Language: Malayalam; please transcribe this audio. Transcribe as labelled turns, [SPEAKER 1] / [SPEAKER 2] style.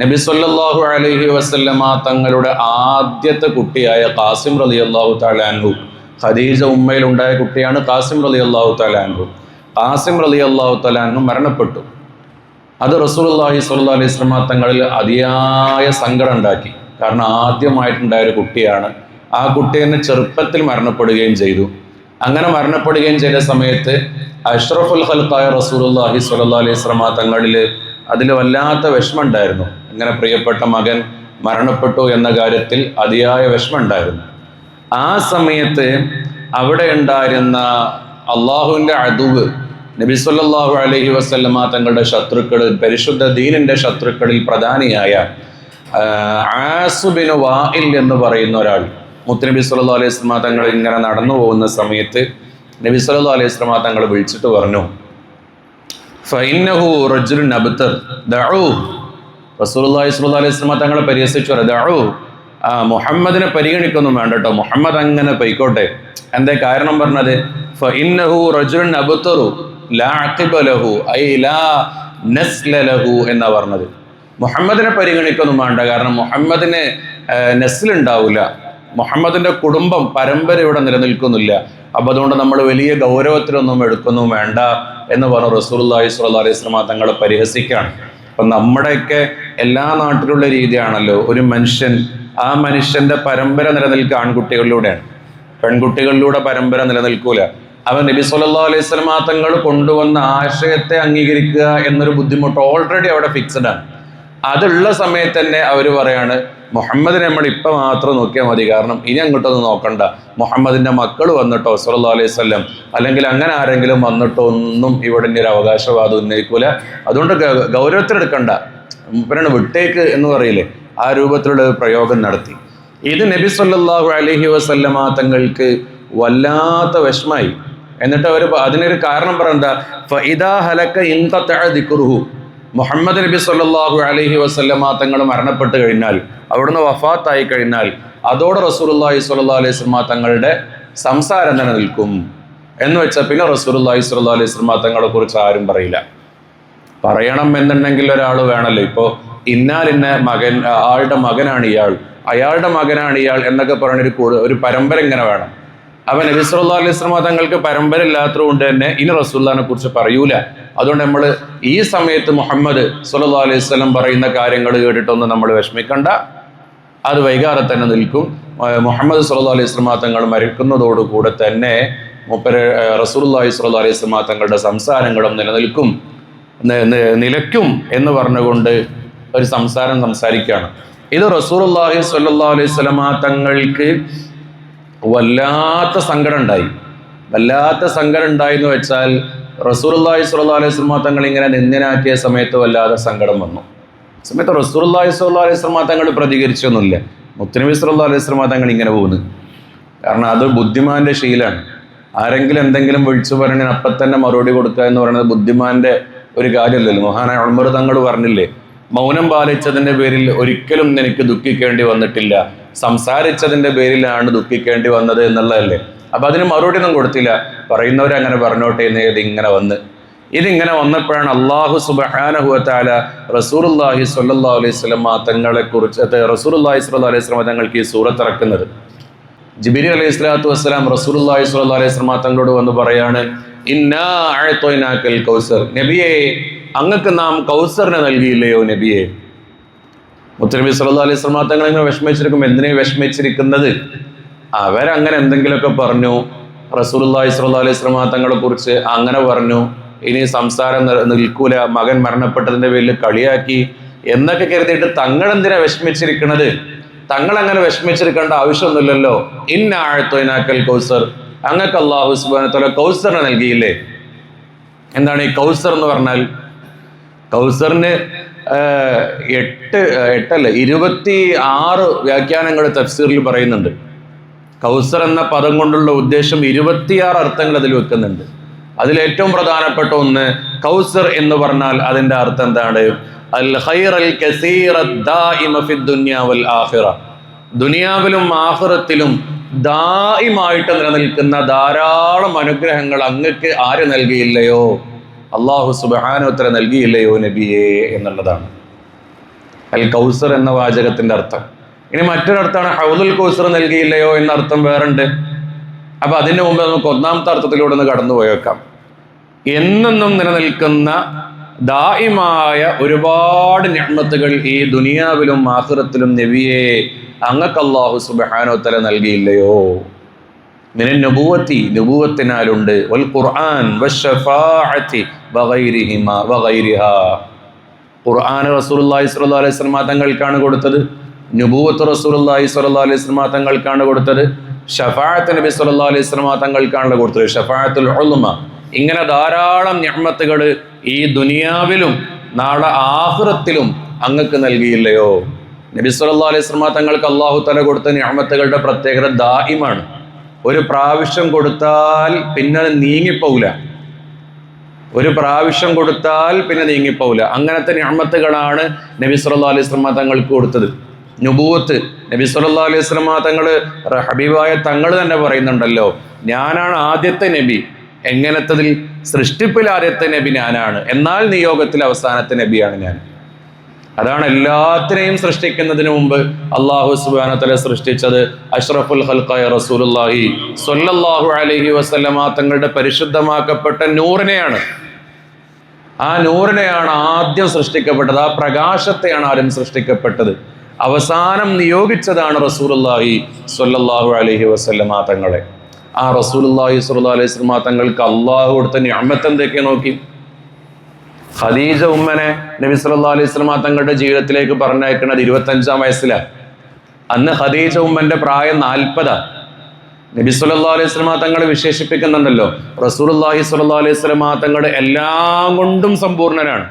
[SPEAKER 1] നബി സല്ലാഹു അലൈഹി വസല്ലമ തങ്ങളുടെ ആദ്യത്തെ കുട്ടിയായ കാസിം റലി അള്ളാഹു താലാൻഹു ഖദീജ ഉമ്മയിലുണ്ടായ കുട്ടിയാണ് കാസിം റലി അള്ളാഹു താലാൻഹു കാസിം റലി അള്ളാഹു താലാൻഹു മരണപ്പെട്ടു. അത് റസൂലുള്ളാഹി സല്ലാ അലൈഹി സ്വലമ തങ്ങളിൽ അതിയായ സങ്കടം ഉണ്ടാക്കി. കാരണം ആദ്യമായിട്ടുണ്ടായ ഒരു കുട്ടിയാണ്. ആ കുട്ടി തന്നെ ചെറുപ്പത്തിൽ മരണപ്പെടുകയും ചെയ്തു. അങ്ങനെ മരണപ്പെടുകയും ചെയ്ത സമയത്ത് അഷ്റഫുൽ ഖൽക്കായ റസൂൽ അള്ളാഹി സ്വല്ലല്ലാഹു അലൈഹി സ്വലമ തങ്ങളിൽ അതിൽ വല്ലാത്ത വിഷമമുണ്ടായിരുന്നു ഇങ്ങനെ പ്രിയപ്പെട്ട മകൻ മരണപ്പെട്ടു എന്ന കാര്യത്തിൽ അതിയായ വിഷമമുണ്ടായിരുന്നു. ആ സമയത്ത് അവിടെ ഉണ്ടായിരുന്ന അള്ളാഹുവിന്റെ അതുവ് നബി സല്ലല്ലാഹു അലൈഹി വസല്ലമ തങ്ങളുടെ ശത്രുക്കൾ പരിശുദ്ധ ദീനിന്റെ ശത്രുക്കളിൽ പ്രധാനിയായ ആസുബിന് വായിൽ എന്ന് പറയുന്ന ഒരാൾ മുത്തുനബി സല്ലല്ലാഹു അലൈഹി വസല്ലമ തങ്ങൾ ഇങ്ങനെ നടന്നു പോകുന്ന സമയത്ത് നബി സല്ലല്ലാഹു അലൈഹി വസല്ലമ തങ്ങൾ വിളിച്ചിട്ട് പറഞ്ഞു ഫൈനഹു റജുൽ അബ്തർ ദഉ സ്വല്ലല്ലാഹു അലൈഹി തങ്ങളെ പരിഹസിച്ചു പറഞ്ഞു ആ മുഹമ്മദിനെ പരിഗണിക്കൊന്നും വേണ്ട കേട്ടോ മുഹമ്മദ് അങ്ങനെ പൊയ്ക്കോട്ടെ. എന്തേ കാരണം പറഞ്ഞത്? ലാ എന്നാ പറഞ്ഞത്. മുഹമ്മദിനെ പരിഗണിക്കൊന്നും വേണ്ട കാരണം മുഹമ്മദിന് നെസ്ൽ ഉണ്ടാവില്ല മുഹമ്മദിന്റെ കുടുംബം പരമ്പര ഇവിടെ നിലനിൽക്കുന്നില്ല. അപ്പൊ അതുകൊണ്ട് നമ്മൾ വലിയ ഗൗരവത്തിലൊന്നും എടുക്കൊന്നും വേണ്ട എന്ന് പറഞ്ഞു റസൂലുള്ളാഹി സ്വലാ അലൈഹി സ്വലാ തങ്ങളെ പരിഹസിക്കുകയാണ്. അപ്പൊ നമ്മുടെയൊക്കെ എല്ലാ നാട്ടിലുള്ള രീതിയാണല്ലോ ഒരു മനുഷ്യൻ ആ മനുഷ്യന്റെ പരമ്പര നിലനിൽക്കുക ആൺകുട്ടികളിലൂടെയാണ്. പെൺകുട്ടികളിലൂടെ പരമ്പര നിലനിൽക്കൂല. അവൻ നബി സല്ലാ അലൈഹി വസല്ലമ തങ്ങൾ കൊണ്ടുവന്ന ആശയത്തെ അംഗീകരിക്കുക എന്നൊരു ബുദ്ധിമുട്ട് ഓൾറെഡി അവിടെ ഫിക്സഡ് ആണ്. അതുള്ള സമയത്ത് തന്നെ അവർ പറയാണ് മുഹമ്മദിനെ നമ്മൾ ഇപ്പൊ മാത്രം നോക്കിയാൽ മതി. കാരണം ഇനി അങ്ങോട്ടൊന്നും നോക്കണ്ട. മുഹമ്മദിന്റെ മക്കൾ വന്നിട്ടോ സുല്ലാ അലൈഹി വസല്ലം. അല്ലെങ്കിൽ അങ്ങനെ ആരെങ്കിലും വന്നിട്ടോ ഒന്നും ഇവിടെ ഒരു അവകാശവാദം ഉന്നയിക്കൂല. അതുകൊണ്ട് ഗൗരവത്തിലെടുക്കണ്ട മൂപ്പരാണ് വിട്ടേക്ക് എന്ന് പറയില്ലേ ആ രൂപത്തിലുള്ള പ്രയോഗം നടത്തി. ഇത് നബി സല്ലാഹു അലഹി വസല്ലമ തങ്ങൾക്ക് വല്ലാത്ത വിഷമായി. എന്നിട്ട് അവർ അതിനൊരു കാരണം പറയണ്ട. മുഹമ്മദ് നബി സല്ലല്ലാഹു അലഹി വസല്ലമ തങ്ങൾ മരണപ്പെട്ട് കഴിഞ്ഞാൽ അവിടുന്ന് വഫാത്തായി കഴിഞ്ഞാൽ അതോടെ റസൂലുള്ളാഹി സ്വല്ലല്ലാഹു അലൈഹി സ്വലമ തങ്ങളുടെ സംസാരം തന്നെ നിൽക്കും. എന്ന് വെച്ചാൽ പിന്നെ റസൂലുള്ളാഹി സ്വല്ലാ അലൈഹി വസല്ലമ തങ്ങളെ കുറിച്ച് ആരും പറയില്ല. പറയണം എന്നുണ്ടെങ്കിൽ ഒരാൾ വേണമല്ലോ. ഇപ്പോൾ ഇന്നാലിന്ന മകൻ ആളുടെ മകനാണ് ഇയാൾ. അയാളുടെ മകനാണ് ഇയാൾ എന്നൊക്കെ പറയുന്ന ഒരു കൂടുതൽ ഒരു പരമ്പര ഇങ്ങനെ വേണം. അവൻ നബി സല്ലല്ലാഹു അലൈഹി വസല്ലമ തങ്ങൾക്ക് പരമ്പര ഇല്ലാത്തത് കൊണ്ട് തന്നെ ഇനി റസൂല്ലാനെ കുറിച്ച് പറയൂല. അതുകൊണ്ട് നമ്മൾ ഈ സമയത്ത് മുഹമ്മദ് സല്ലല്ലാഹു അലൈഹി വസല്ലം പറയുന്ന കാര്യങ്ങൾ കേട്ടിട്ടൊന്നും നമ്മൾ വിഷമിക്കണ്ട. അത് വൈകാതെ തന്നെ നിൽക്കും. മുഹമ്മദ് സല്ലല്ലാഹു അലൈഹി വസല്ലമ തങ്ങൾ മരിക്കുന്നതോടുകൂടെ തന്നെ മുപ്പര് സ്വല്ലല്ലാഹു അലൈഹി വസല്ലമ തങ്ങളുടെ സംസാരങ്ങളും നിലനിൽക്കും. നിലയ്ക്കും എന്ന് പറഞ്ഞുകൊണ്ട് ഒരു സംസാരം സംസാരിക്കുകയാണ്. ഇത് റസൂലുള്ളാഹി സ്വല്ലല്ലാഹു അലൈഹി സ്വലമ തങ്ങൾക്ക് വല്ലാത്ത സങ്കടം ഉണ്ടായി. വല്ലാത്ത സങ്കടം ഉണ്ടായി എന്ന് വെച്ചാൽ റസൂലുള്ളാഹി സ്വല്ലല്ലാഹു അലൈഹി സ്വലമ തങ്ങൾ ഇങ്ങനെ നിന്ദനാക്കിയ സമയത്ത് വല്ലാതെ സങ്കടം വന്നു. സമയത്ത് റസൂലുള്ളാഹി സ്വല്ലല്ലാഹു അലൈഹി സ്വലമ തങ്ങൾ പ്രതികരിച്ചൊന്നുമില്ല. മുത്തനബി സല്ലല്ലാഹു അലൈഹി സ്വലമ തങ്ങൾ ഇങ്ങനെ പോകുന്നു കാരണം അത് ബുദ്ധിമാന്റെ ശീലാണ് ആരെങ്കിലും എന്തെങ്കിലും വിളിച്ചു പറയണേ അപ്പം തന്നെ മറുപടി കൊടുക്കുക എന്ന് പറയുന്നത് ബുദ്ധിമാന്റെ ഒരു കാര്യമല്ലല്ലോ. മഹാനായ ഉമർ തങ്ങൾ പറഞ്ഞില്ലേ മൗനം പാലിച്ചതിന്റെ പേരിൽ ഒരിക്കലും നിനക്ക് ദുഃഖിക്കേണ്ടി വന്നിട്ടില്ല. സംസാരിച്ചതിന്റെ പേരിലാണ് ദുഃഖിക്കേണ്ടി വന്നത് എന്നുള്ളതല്ലേ? അപ്പൊ അതിന് മറുപടി ഒന്നും കൊടുത്തില്ല. പറയുന്നവരങ്ങനെ പറഞ്ഞോട്ടെ എന്ന് ഇത് ഇങ്ങനെ വന്ന്. ഇതിങ്ങനെ വന്നപ്പോഴാണ് അള്ളാഹു സുബാനഹുല റസൂർല്ലാഹി സല്ലാ അലൈഹി സ്വലമ തങ്ങളെ കുറിച്ച് റസൂർല്ലാഹി സ്വല്ലല്ലാഹു അലൈഹി സ്വലമ തങ്ങൾക്ക് ഈ സൂറത്ത് ഇറക്കുന്നത്. ജിബിരി അലൈഹി സ്വലാത്തു വസ്സലാം റസൂലുള്ളാഹി സ്വല്ലല്ലാഹു അലൈഹി സ്വലമ തങ്ങളോട് വന്ന് പറയാണ് കൗസർ. നബിയെ അങ്ങക്ക് നാം കൗസറിനെ നൽകിയില്ലയോ നബിയെ? മുത്തനബി സല്ലാ അലൈഹി വസല്ലം തങ്ങൾ ഇങ്ങനെ വിഷമിച്ചിരിക്കും എന്തിനെ വിഷമിച്ചിരിക്കുന്നത്? അവരങ്ങനെ എന്തെങ്കിലുമൊക്കെ പറഞ്ഞു. റസൂലുള്ളാഹി സ്വല്ലല്ലാഹു അലൈഹി വസല്ലം തങ്ങളെ കുറിച്ച് അങ്ങനെ പറഞ്ഞു. ഇനി സംസാരം നിൽക്കൂല. മകൻ മരണപ്പെട്ടതിന്റെ പേരിൽ കളിയാക്കി. എന്നൊക്കെ കരുതിയിട്ട് തങ്ങൾ എന്തിനാ വിഷമിച്ചിരിക്കുന്നത് തങ്ങൾ അങ്ങനെ വിഷമിച്ചിരിക്കേണ്ട ആവശ്യമൊന്നുമില്ലല്ലോ. ഇന്ന ആഴത്തൊയിനാക്കൽ കൗസർ. അങ്ങക്ക് അള്ളാഹു സുബാനത്തോല കൗസറിനെ നൽകിയില്ലേ? എന്താണ് ഈ കൗസർ എന്ന് പറഞ്ഞാൽ? കൗസറിന് എട്ട് എട്ടല്ല ഇരുപത്തി ആറ് വ്യാഖ്യാനങ്ങൾ തഫ്സീറിൽ പറയുന്നുണ്ട്. കൗസർ എന്ന പദം കൊണ്ടുള്ള ഉദ്ദേശം ഇരുപത്തിയാറ് അർത്ഥങ്ങൾ അതിൽ വെക്കുന്നുണ്ട്. അതിൽ ഏറ്റവും പ്രധാനപ്പെട്ട ഒന്ന് കൗസർ എന്ന് പറഞ്ഞാൽ അതിന്റെ അർത്ഥം എന്താണ്? അൽ ഹൈർ അൽ കസീറ ദുനിയാവൽ ആഹിറ ദുനിയാവിലും ആഖിറത്തിലും ദായിമായിട്ട് നിലനിൽക്കുന്ന ധാരാളം അനുഗ്രഹങ്ങൾ അങ്ങക്ക് ആര് നൽകിയില്ലയോ? അള്ളാഹു സുബാനോത്തര നൽകിയില്ലയോ നബിയെ എന്നുള്ളതാണ്. അൽ കൗസർ എന്ന വാചകത്തിന്റെ അർത്ഥം. ഇനി മറ്റൊരർത്ഥമാണ് ഹൗദുൽ കൗസർ നൽകിയില്ലയോ എന്ന അർത്ഥം വേറുണ്ട്. അപ്പൊ അതിന് മുമ്പ് നമുക്ക് ഒന്നാമത്തെ അർത്ഥത്തിലൂടെ ഒന്ന് കടന്നു പോയേക്കാം എന്നെന്നും നിലനിൽക്കുന്ന ദായിമായ ഒരുപാട് ഞമ്മത്തുകൾ ഈ ദുനിയാവിലും ആഖിറത്തിലും നബിയെ അങ്ങക്ക് അള്ളാഹു സുബ്ഹാനഹു തല നൽകിയില്ലയോ? മിനൻ നുബുവത്തി നുബുവത്തിനാലുണ്ട്. വൽ ഖുർആൻ ഖുർആൻ റസൂലുള്ളാഹി സ്വല്ലല്ലാഹി അലൈഹി വസല്ലം തങ്ങൾക്കാണ് കൊടുത്തത്. നുബൂവത്ത് റസൂലുള്ളാഹി സ്വല്ലല്ലാഹി അലൈഹി വസല്ലം തങ്ങൾക്കാണ് കൊടുത്തത്. ഷഫാഅത്ത് നബി സ്വല്ലല്ലാഹി അലൈഹി വസല്ലം തങ്ങൾക്കാണ് കൊടുത്തത്. ഷഫാഅത്തുൽ ഉളുമ ഇങ്ങനെ ധാരാളം ഞമ്മത്തുകൾ ഈ ദുനിയാവിലും നാളെ ആഖിറത്തിലും അങ്ങക്ക് നൽകിയില്ലയോ? നബി സല്ലാ അലൈഹി തങ്ങൾക്ക് അള്ളാഹു തല കൊടുത്ത ഞാമത്തുകളുടെ പ്രത്യേകത ദാഹിമാണ് ഒരു പ്രാവശ്യം കൊടുത്താൽ പിന്നെ നീങ്ങിപ്പോവില്ല ഒരു പ്രാവശ്യം കൊടുത്താൽ പിന്നെ നീങ്ങിപ്പോവില്ല അങ്ങനത്തെ ഞമ്മത്തുകളാണ് നബി സല്ലാ അലൈഹി വസല്ലം തങ്ങൾക്ക് കൊടുത്തത്. നുബൂവത്ത് നബി സല്ലാ അലൈഹി വസല്ലം തങ്ങൾ ഹബീബായ തങ്ങൾ തന്നെ പറയുന്നുണ്ടല്ലോ ഞാനാണ് ആദ്യത്തെ നബി. എങ്ങനത്തതിൽ സൃഷ്ടിപ്പിൽ നബി ഞാനാണ്? എന്നാൽ നിയോഗത്തിൽ അവസാനത്തെ നബിയാണ് ഞാൻ. അതാണ് എല്ലാത്തിനെയും സൃഷ്ടിക്കുന്നതിന് മുമ്പ് അള്ളാഹു സുബാനത്തല സൃഷ്ടിച്ചത് അഷ്റഫുൽ ഹൽക്കായ റസൂലുല്ലാഹി സ്വല്ലല്ലാഹു അലൈഹി വസല്ലമ. തങ്ങളുടെ പരിശുദ്ധമാക്കപ്പെട്ട നൂറിനെയാണ്. ആ നൂറിനെയാണ് ആദ്യം സൃഷ്ടിക്കപ്പെട്ടത്. ആ പ്രകാശത്തെയാണ് ആദ്യം സൃഷ്ടിക്കപ്പെട്ടത്. അവസാനം നിയോഗിച്ചതാണ് റസൂലുല്ലാഹി സൊല്ലാഹു അലഹി വസല്ലമ തങ്ങളെ. ആ റസൂലി സുല്ലാ അലൈഹി തങ്ങൾക്ക് അള്ളാഹു കൊടുത്ത ഞാമത്ത് എന്തൊക്കെ നോക്കി. ഖദീജ ഉമ്മനെ നബി സല്ലല്ലാഹു അലൈഹി വസല്ലമ തങ്ങളുടെ ജീവിതത്തിലേക്ക് പറഞ്ഞയക്കുന്നത് ഇരുപത്തഞ്ചാം വയസ്സിലാണ് അന്ന് ഖദീജ ഉമ്മന്റെ പ്രായം നാൽപ്പതാ. നബി സുല്ലാ അലൈഹി വസല്ലമ തങ്ങൾ വിശേഷിപ്പിക്കുന്നുണ്ടല്ലോ. റസൂൽ അള്ളാഹി സുല്ലാ അലൈഹി വസല്ലമ തങ്ങൾ എല്ലാം കൊണ്ടും സമ്പൂർണനാണ്